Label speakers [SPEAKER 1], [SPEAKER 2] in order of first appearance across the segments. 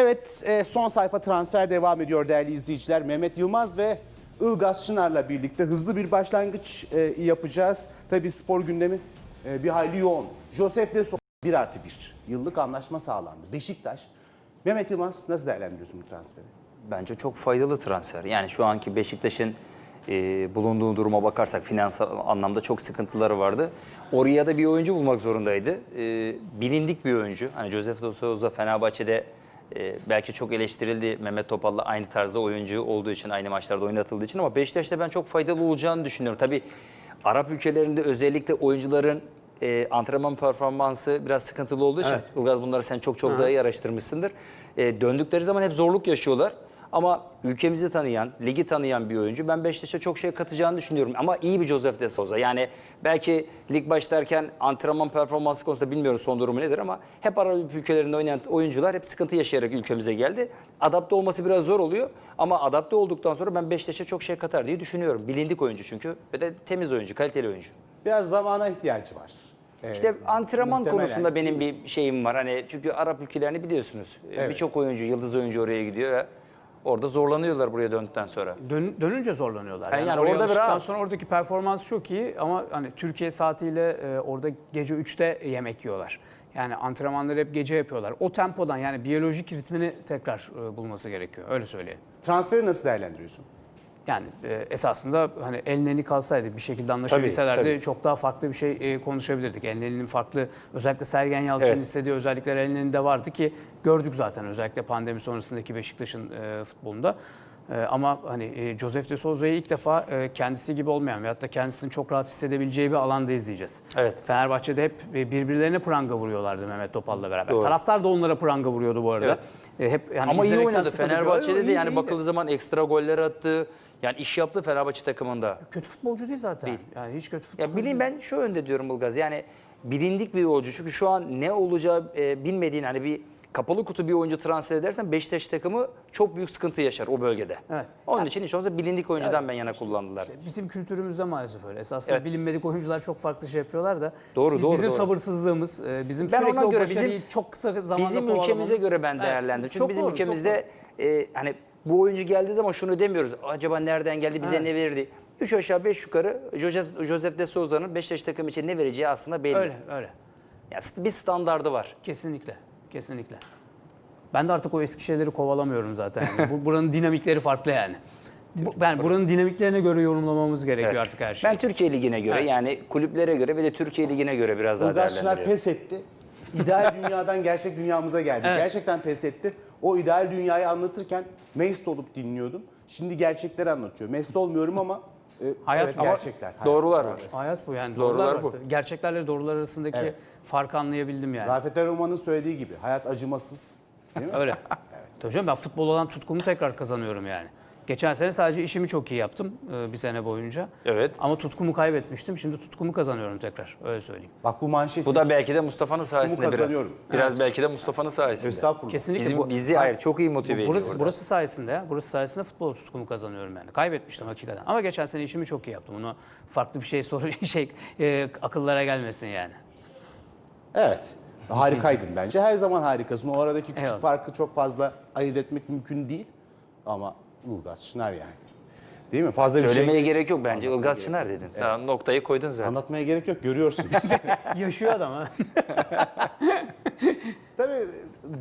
[SPEAKER 1] Evet e, son sayfa transfer devam ediyor değerli izleyiciler. Mehmet Yılmaz ve Ilgaz Çınar'la birlikte hızlı bir başlangıç e, yapacağız. Tabii spor gündemi e, bir hayli yoğun. Josef de 1 artı 1 yıllık anlaşma sağlandı. Beşiktaş. Mehmet Yılmaz nasıl değerlendiriyorsun bu transferi?
[SPEAKER 2] Bence çok faydalı transfer. Yani şu anki Beşiktaş'ın e, bulunduğu duruma bakarsak finansal anlamda çok sıkıntıları vardı. Oraya da bir oyuncu bulmak zorundaydı. E, bilindik bir oyuncu. Hani Josef de Souza Fenerbahçe'de e, belki çok eleştirildi. Mehmet Topal'la aynı tarzda oyuncu olduğu için, aynı maçlarda oynatıldığı için ama Beşiktaş'ta ben çok faydalı olacağını düşünüyorum. Tabii Arap ülkelerinde özellikle oyuncuların e, antrenman performansı biraz sıkıntılı olduğu için Ilgaz bunları sen çok çok daha iyi araştırmışsındır. E, döndükleri zaman hep zorluk yaşıyorlar. Ama ülkemizi tanıyan, ligi tanıyan bir oyuncu. Ben Beşiktaş'a çok şey katacağını düşünüyorum. Ama iyi bir Josef de Souza. Yani belki lig başlarken antrenman performansı konusunda bilmiyorum son durumu nedir ama hep Arap ülkelerinde oynayan oyuncular hep sıkıntı yaşayarak ülkemize geldi. Adapte olması biraz zor oluyor. Ama adapte olduktan sonra ben Beşiktaş'a çok şey katar diye düşünüyorum. Bilindik oyuncu çünkü ve de temiz oyuncu, kaliteli oyuncu.
[SPEAKER 1] Biraz zamana ihtiyacı var. E,
[SPEAKER 2] İşte antrenman
[SPEAKER 1] muhtemelen.
[SPEAKER 2] konusunda benim bir şeyim var. Hani çünkü Arap ülkelerini biliyorsunuz.
[SPEAKER 1] Evet.
[SPEAKER 2] Birçok oyuncu, yıldız oyuncu oraya gidiyor ve orada zorlanıyorlar buraya döndükten sonra.
[SPEAKER 3] Dön- dönünce zorlanıyorlar.
[SPEAKER 2] Yani
[SPEAKER 3] Yani,
[SPEAKER 2] orada
[SPEAKER 3] orada
[SPEAKER 2] bir
[SPEAKER 3] alıştıktan
[SPEAKER 2] rahat.
[SPEAKER 3] sonra oradaki performans çok iyi ama hani Türkiye saatiyle e, orada gece 3'te yemek yiyorlar. Yani antrenmanları hep gece yapıyorlar. O tempodan yani biyolojik ritmini tekrar e, bulması gerekiyor. Öyle söyleyelim.
[SPEAKER 1] Transferi nasıl değerlendiriyorsun?
[SPEAKER 3] Yani e, esasında hani Elneni kalsaydı bir şekilde anlaşabilselerdi
[SPEAKER 2] tabii.
[SPEAKER 3] çok daha farklı bir şey e, konuşabilirdik. Elneni'nin farklı özellikle Sergen Yalçın'ın
[SPEAKER 2] Evet.
[SPEAKER 3] istediği özellikler Elneni'de vardı ki gördük zaten özellikle pandemi sonrasındaki Beşiktaş'ın e, futbolunda. E, ama hani e, Josef de Souza'yı ilk defa e, kendisi gibi olmayan veyahut da kendisini çok rahat hissedebileceği bir alanda izleyeceğiz.
[SPEAKER 2] Evet.
[SPEAKER 3] Fenerbahçe'de hep e, birbirlerine pranga vuruyorlardı Mehmet Topal'la beraber.
[SPEAKER 2] Doğru.
[SPEAKER 3] Taraftar da onlara pranga vuruyordu bu arada. E, hep yani
[SPEAKER 2] Ama iyi oynadı. Fenerbahçe'de de yani bakıldığı zaman ekstra goller attı. Yani iş yaptı Fenerbahçe takımında.
[SPEAKER 3] Kötü futbolcu değil zaten.
[SPEAKER 2] Değil.
[SPEAKER 3] Yani hiç kötü futbolcu
[SPEAKER 2] Ya bileyim ben şu önde diyorum Ilgaz. Yani bilindik bir oyuncu. Çünkü şu an ne olacağı e, bilmediğin hani bir kapalı kutu bir oyuncu transfer edersen Beşiktaş takımı çok büyük sıkıntı yaşar o bölgede.
[SPEAKER 3] Evet.
[SPEAKER 2] Onun için hiç olmazsa bilindik oyuncudan ben yana kullandılar.
[SPEAKER 3] Bizim kültürümüzde maalesef öyle. Esasında
[SPEAKER 2] Evet.
[SPEAKER 3] bilinmedik oyuncular çok farklı şey yapıyorlar da.
[SPEAKER 2] Doğru, doğru,
[SPEAKER 3] Bizim
[SPEAKER 2] doğru.
[SPEAKER 3] sabırsızlığımız, e, bizim
[SPEAKER 2] Ben
[SPEAKER 3] sürekli
[SPEAKER 2] ona
[SPEAKER 3] o
[SPEAKER 2] göre
[SPEAKER 3] başarıyı
[SPEAKER 2] bizim-
[SPEAKER 3] çok kısa zamanda
[SPEAKER 2] Bizim ülkemize göre ben
[SPEAKER 3] Evet,
[SPEAKER 2] değerlendim. Çünkü
[SPEAKER 3] çok
[SPEAKER 2] bizim
[SPEAKER 3] doğru,
[SPEAKER 2] ülkemizde e, hani bu oyuncu geldiği zaman şunu demiyoruz. Acaba nereden geldi bize
[SPEAKER 3] Evet.
[SPEAKER 2] ne verirdi? Üç aşağı beş yukarı Joseph, Joseph de Souza'nın Beşiktaş takımı için ne vereceği aslında belli.
[SPEAKER 3] Öyle, öyle.
[SPEAKER 2] Ya bir standardı var.
[SPEAKER 3] Kesinlikle, kesinlikle. Ben de artık o eski şeyleri kovalamıyorum zaten. Yani. Bu, buranın dinamikleri farklı yani. Bu, ben buranın dinamiklerine göre yorumlamamız gerekiyor
[SPEAKER 2] Evet.
[SPEAKER 3] artık her şeyi.
[SPEAKER 2] Ben Türkiye Ligi'ne göre
[SPEAKER 3] Evet.
[SPEAKER 2] yani kulüplere göre ve de Türkiye Ligi'ne göre biraz daha
[SPEAKER 1] Ilgaz
[SPEAKER 2] değerlendiriyorum.
[SPEAKER 1] pes etti. İdeal dünyadan gerçek dünyamıza geldi.
[SPEAKER 3] Evet.
[SPEAKER 1] Gerçekten pes etti. O ideal dünyayı anlatırken mest olup dinliyordum. Şimdi gerçekleri anlatıyor. Mest olmuyorum ama e,
[SPEAKER 3] Hayat
[SPEAKER 1] evet, gerçekler. Hayat.
[SPEAKER 2] Doğrular var.
[SPEAKER 3] Hayat bu yani.
[SPEAKER 2] Doğrular
[SPEAKER 3] Doğrular,
[SPEAKER 2] bu.
[SPEAKER 3] bu. Gerçeklerle doğrular arasındaki
[SPEAKER 1] Evet.
[SPEAKER 3] farkı anlayabildim yani.
[SPEAKER 1] Rafet Erroman'ın söylediği gibi hayat acımasız. Değil mi?
[SPEAKER 3] Öyle. Tabii canım ben futbol olan tutkumu tekrar kazanıyorum yani. Geçen sene sadece işimi çok iyi yaptım e, bir sene boyunca.
[SPEAKER 2] Evet.
[SPEAKER 3] Ama tutkumu kaybetmiştim. Şimdi tutkumu kazanıyorum tekrar. Öyle söyleyeyim.
[SPEAKER 1] Bak bu manşet.
[SPEAKER 2] Bu da belki de Mustafa'nın sayesinde biraz.
[SPEAKER 1] kazanıyorum.
[SPEAKER 2] Biraz belki de Mustafa'nın sayesinde.
[SPEAKER 1] Estağfurullah.
[SPEAKER 3] Kesinlikle.
[SPEAKER 2] Bizim,
[SPEAKER 3] bu-
[SPEAKER 2] bizi hayır çok iyi motive ediyor.
[SPEAKER 3] burası,
[SPEAKER 2] orada.
[SPEAKER 3] burası sayesinde ya. Burası sayesinde futbol tutkumu kazanıyorum yani. Kaybetmiştim hakikaten. Ama geçen sene işimi çok iyi yaptım. Bunu farklı bir şey soru şey e, akıllara gelmesin yani.
[SPEAKER 1] Evet. Harikaydın bence. Her zaman harikasın. O aradaki küçük
[SPEAKER 3] Eyvallah.
[SPEAKER 1] farkı çok fazla ayırt etmek mümkün değil. Ama Ilgaz Çınar yani. Değil mi? Fazla bir
[SPEAKER 2] Söylemeye
[SPEAKER 1] şey
[SPEAKER 2] gerek yok bence. Ilgaz Çınar dedin. Daha noktayı koydun zaten.
[SPEAKER 1] anlatmaya gerek yok. Görüyorsunuz.
[SPEAKER 3] Yaşıyor adam ha.
[SPEAKER 1] Tabii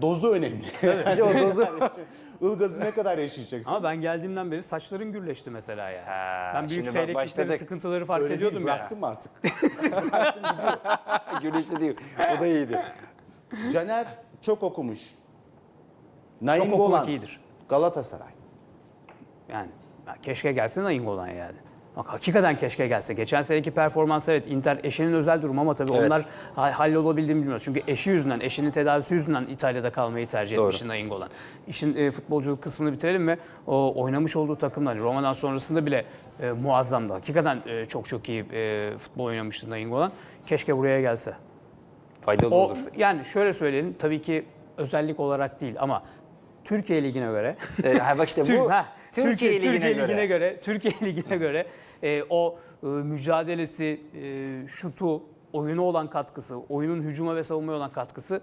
[SPEAKER 1] dozu önemli.
[SPEAKER 2] İşte o dozu.
[SPEAKER 1] Ilgaz'ı ne kadar yaşayacaksın?
[SPEAKER 3] Ama ben geldiğimden beri saçların gürleşti mesela yani.
[SPEAKER 2] Ha,
[SPEAKER 3] ben büyük
[SPEAKER 2] şimdi bak
[SPEAKER 3] seyreklikleri,
[SPEAKER 2] başladık.
[SPEAKER 3] sıkıntıları fark
[SPEAKER 1] Öyle
[SPEAKER 3] ediyordum
[SPEAKER 1] değil,
[SPEAKER 3] ya.
[SPEAKER 1] bıraktım mı artık?
[SPEAKER 2] Güneşli değil. O da iyiydi.
[SPEAKER 1] Caner çok okumuş.
[SPEAKER 3] Çok
[SPEAKER 1] Naim
[SPEAKER 3] okumak
[SPEAKER 1] Golan,
[SPEAKER 3] iyidir.
[SPEAKER 1] Galatasaray.
[SPEAKER 3] Yani ya keşke gelse Nainggolan yani. Bak hakikaten keşke gelse. Geçen seneki performans evet Inter eşinin özel durumu ama tabii
[SPEAKER 2] Evet.
[SPEAKER 3] onlar ha- hallolabildiğini bilmiyoruz. Çünkü eşi yüzünden, eşinin tedavisi yüzünden İtalya'da kalmayı tercih
[SPEAKER 2] Doğru.
[SPEAKER 3] etmiş Nainggolan. İşin e, futbolculuk kısmını bitirelim ve o oynamış olduğu takımlar hani Roma'dan sonrasında bile e, muazzamdı. Hakikaten e, çok çok iyi e, futbol oynamıştı Nainggolan. Keşke buraya gelse.
[SPEAKER 2] Faydalı
[SPEAKER 3] O
[SPEAKER 2] olur.
[SPEAKER 3] yani şöyle söyleyelim tabii ki özellik olarak değil ama Türkiye ligine göre
[SPEAKER 2] Ee, ha bak işte bu
[SPEAKER 3] ha,
[SPEAKER 2] Türkiye, Ligi'ne,
[SPEAKER 3] Türkiye
[SPEAKER 2] göre.
[SPEAKER 3] Ligi'ne göre, Türkiye Ligi'ne göre e, o e, mücadelesi, e, şutu, oyuna olan katkısı, oyunun hücuma ve savunmaya olan katkısı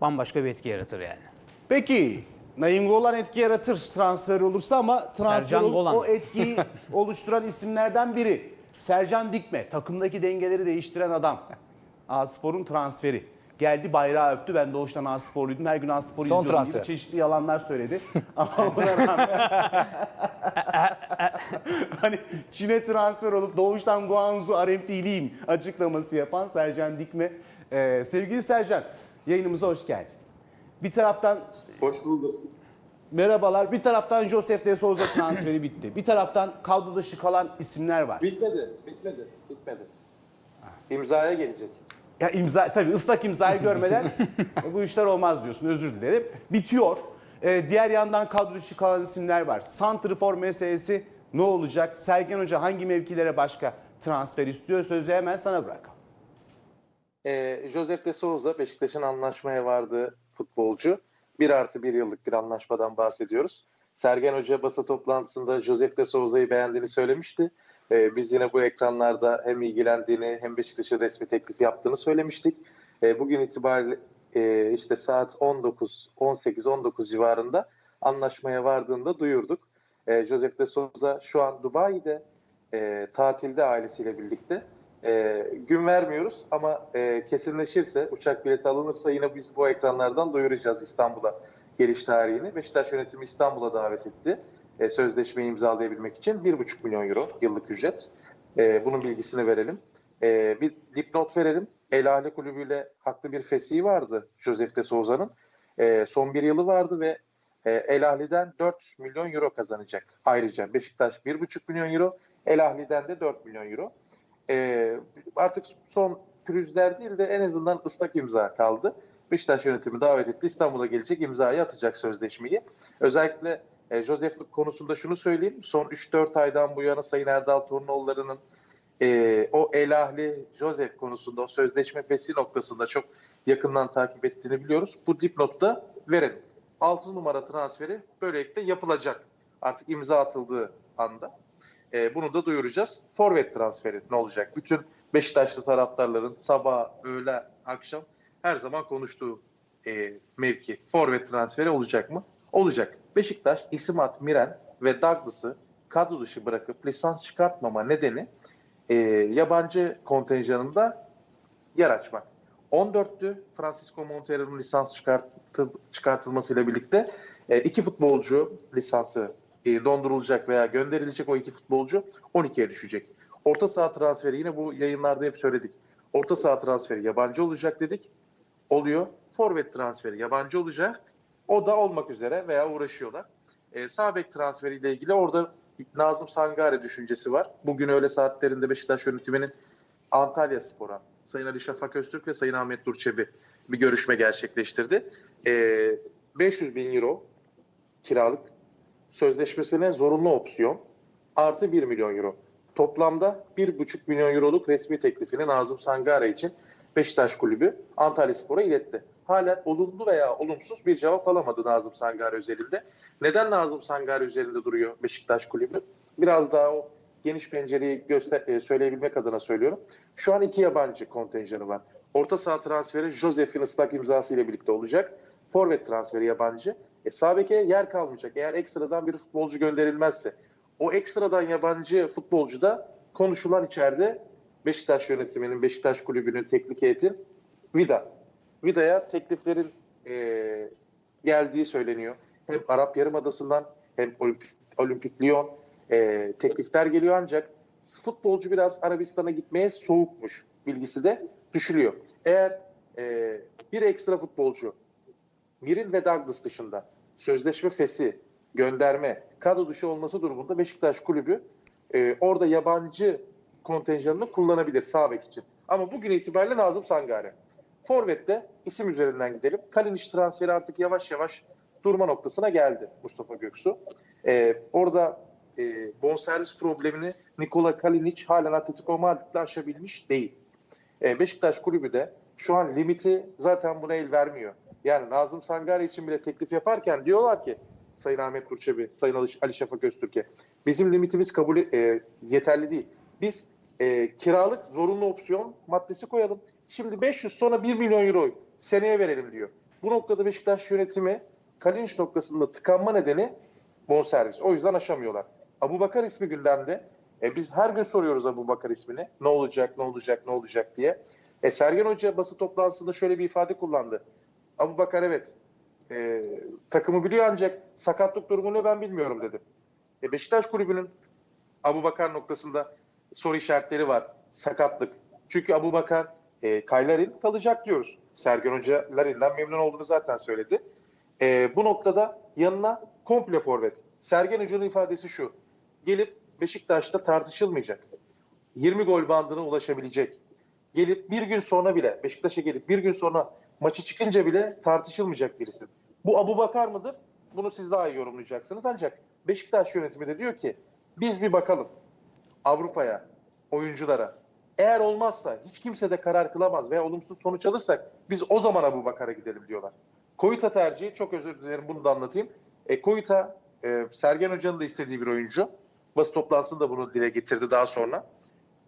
[SPEAKER 3] bambaşka bir etki yaratır yani.
[SPEAKER 1] Peki Naim Golan etki yaratır transfer olursa ama transfer
[SPEAKER 3] Sercan
[SPEAKER 1] olup
[SPEAKER 3] Golan.
[SPEAKER 1] o etkiyi oluşturan isimlerden biri. Sercan Dikme, takımdaki dengeleri değiştiren adam. A-Spor'un transferi. Geldi bayrağı öptü. Ben doğuştan A-Spor'luydum. Her gün A-Spor'u
[SPEAKER 2] Son
[SPEAKER 1] izliyordum
[SPEAKER 2] transfer.
[SPEAKER 1] gibi çeşitli yalanlar söyledi. ama buna rağmen hani Çin'e transfer olup doğuştan Guangzhou Arenfiliyim açıklaması yapan Sercan Dikme. Ee, sevgili Sercan, yayınımıza hoş geldin. Bir taraftan
[SPEAKER 4] Hoş bulduk.
[SPEAKER 1] Merhabalar. Bir taraftan Josef de Souza transferi bitti. Bir taraftan kadro dışı kalan isimler var.
[SPEAKER 4] Bitmedi, bitmedi, bitmedi. İmzaya gelecek.
[SPEAKER 1] Ya imza tabii ıslak imzayı görmeden bu işler olmaz diyorsun. Özür dilerim. Bitiyor. Ee, diğer yandan kadro dışı kalan isimler var. Santrfor meselesi ne olacak? Sergen Hoca hangi mevkilere başka transfer istiyor? Sözü hemen sana bırakalım.
[SPEAKER 4] Ee, Josef de Souza Beşiktaş'ın anlaşmaya vardığı futbolcu. Bir artı bir yıllık bir anlaşmadan bahsediyoruz. Sergen Hoca basın toplantısında Josef de Souza'yı beğendiğini söylemişti. Ee, biz yine bu ekranlarda hem ilgilendiğini hem Beşiktaş'a resmi teklif yaptığını söylemiştik. Ee, bugün itibariyle e, işte saat 19, 18-19 civarında anlaşmaya vardığında duyurduk. Ee, Josef de Souza şu an Dubai'de e, tatilde ailesiyle birlikte. E, gün vermiyoruz ama e, kesinleşirse, uçak bileti alınırsa yine biz bu ekranlardan duyuracağız İstanbul'a geliş tarihini. Beşiktaş yönetimi İstanbul'a davet etti. E, sözleşmeyi imzalayabilmek için 1,5 milyon euro yıllık ücret. E, bunun bilgisini verelim. E, bir dipnot verelim. El Ahli Kulübü'yle haklı bir fesihi vardı Josef de Souza'nın. E, son bir yılı vardı ve e, El Ahli'den 4 milyon euro kazanacak. Ayrıca Beşiktaş 1,5 milyon euro, El Ahli'den de 4 milyon euro. E, artık son pürüzler değil de en azından ıslak imza kaldı. Beşiktaş yönetimi davet etti. İstanbul'a gelecek imzayı atacak sözleşmeyi. Özellikle e, Josef konusunda şunu söyleyeyim. Son 3-4 aydan bu yana Sayın Erdal Tornoğulları'nın e, o El Ahli Josef konusunda o sözleşme fesi noktasında çok yakından takip ettiğini biliyoruz. Bu dipnotta verelim. 6 numara transferi böylelikle yapılacak. Artık imza atıldığı anda. E, bunu da duyuracağız. Forvet transferi ne olacak? Bütün Beşiktaşlı taraftarların sabah, öğle, akşam her zaman konuştuğu e, mevki. Forvet transferi olacak mı? Olacak. Beşiktaş, İsmat, Miren ve Douglas'ı kadro dışı bırakıp lisans çıkartmama nedeni e, yabancı kontenjanında yer açmak. 14'tü Francisco Montero'nun lisans çıkartı, çıkartılmasıyla birlikte e, iki futbolcu lisansı e, dondurulacak veya gönderilecek o iki futbolcu 12'ye düşecek. Orta saha transferi yine bu yayınlarda hep söyledik. Orta saha transferi yabancı olacak dedik. Oluyor. Forvet transferi yabancı olacak. O da olmak üzere veya uğraşıyorlar. E, sağ bek transferiyle ilgili orada Nazım Sangare düşüncesi var. Bugün öğle saatlerinde Beşiktaş yönetiminin Antalya Spor'a Sayın Ali Şafak Öztürk ve Sayın Ahmet Durçebi bir görüşme gerçekleştirdi. E, 500 bin euro kiralık sözleşmesine zorunlu opsiyon artı 1 milyon euro. Toplamda 1,5 milyon euroluk resmi teklifini Nazım Sangare için Beşiktaş Kulübü Antalya Spor'a iletti. Hala olumlu veya olumsuz bir cevap alamadı Nazım Sangare özelinde. Neden Nazım Sangare üzerinde duruyor Beşiktaş Kulübü? Biraz daha o geniş pencereyi göster e, söyleyebilmek adına söylüyorum. Şu an iki yabancı kontenjanı var. Orta saha transferi Josef'in ıslak imzası ile birlikte olacak. Forvet transferi yabancı. E, sağ yer kalmayacak. Eğer ekstradan bir futbolcu gönderilmezse. O ekstradan yabancı futbolcu da konuşulan içeride Beşiktaş yönetiminin, Beşiktaş kulübünün teknik heyetin Vida. Vida'ya tekliflerin e, geldiği söyleniyor. Hem Arap Yarımadası'ndan hem Olimpik, Olimpik Lyon e, teklifler geliyor ancak futbolcu biraz Arabistan'a gitmeye soğukmuş bilgisi de düşülüyor. Eğer e, bir ekstra futbolcu Mirin ve Douglas dışında sözleşme fesi, gönderme, kadro dışı olması durumunda Beşiktaş kulübü e, orada yabancı kontenjanını kullanabilir sağ bek için. Ama bugün itibariyle Nazım Sangare. Forvet'te isim üzerinden gidelim. Kalinic transferi artık yavaş yavaş durma noktasına geldi Mustafa Göksu. Ee, orada e, bonservis problemini Nikola Kalinic halen Atletico Madrid'le aşabilmiş değil. Ee, Beşiktaş kulübü de şu an limiti zaten buna el vermiyor. Yani Nazım Sangare için bile teklif yaparken diyorlar ki Sayın Ahmet Kurçebi, Sayın Ali Şafak Öztürk'e bizim limitimiz kabul e, yeterli değil. Biz e, kiralık zorunlu opsiyon maddesi koyalım. Şimdi 500 sonra 1 milyon euro seneye verelim diyor. Bu noktada Beşiktaş yönetimi Kalinic noktasında tıkanma nedeni bonservis. O yüzden aşamıyorlar. Abu Bakar ismi gündemde. E, biz her gün soruyoruz Abu Bakar ismini. Ne olacak, ne olacak, ne olacak diye. E, Sergen Hoca basın toplantısında şöyle bir ifade kullandı. Abu Bakar evet e, takımı biliyor ancak sakatlık durumunu ben bilmiyorum dedi. E, Beşiktaş kulübünün Abu Bakar noktasında soru işaretleri var. Sakatlık. Çünkü Abu Bakar e, Kaylarin kalacak diyoruz. Sergen Hoca memnun olduğunu zaten söyledi. E, bu noktada yanına komple forvet. Sergen Hoca'nın ifadesi şu. Gelip Beşiktaş'ta tartışılmayacak. 20 gol bandına ulaşabilecek. Gelip bir gün sonra bile Beşiktaş'a gelip bir gün sonra maçı çıkınca bile tartışılmayacak birisi. Bu Abu Bakar mıdır? Bunu siz daha iyi yorumlayacaksınız. Ancak Beşiktaş yönetimi de diyor ki biz bir bakalım Avrupa'ya, oyunculara. Eğer olmazsa hiç kimse de karar kılamaz veya olumsuz sonuç alırsak biz o zaman Abu Bakar'a gidelim diyorlar. Koyuta tercihi çok özür dilerim bunu da anlatayım. E, Koyuta e, Sergen Hoca'nın da istediği bir oyuncu. Basın toplantısında bunu dile getirdi daha sonra.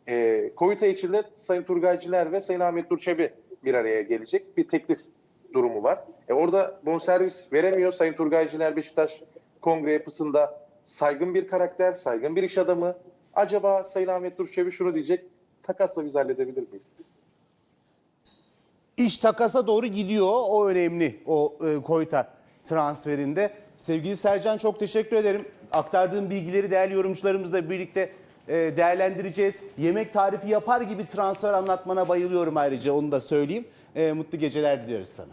[SPEAKER 4] E, Koyuta için de Sayın Turgay Ciner ve Sayın Ahmet Nur Çebi bir araya gelecek bir teklif durumu var. E, orada bonservis veremiyor Sayın Turgay Ciner Beşiktaş kongre yapısında saygın bir karakter, saygın bir iş adamı. Acaba Sayın Ahmet Nur Çebi şunu diyecek, takasla biz halledebilir miyiz?
[SPEAKER 1] İş takasa doğru gidiyor. O önemli. O e, Koyta transferinde. Sevgili Sercan çok teşekkür ederim. Aktardığım bilgileri değerli yorumcularımızla birlikte e, değerlendireceğiz. Yemek tarifi yapar gibi transfer anlatmana bayılıyorum ayrıca onu da söyleyeyim. E, mutlu geceler diliyoruz sana.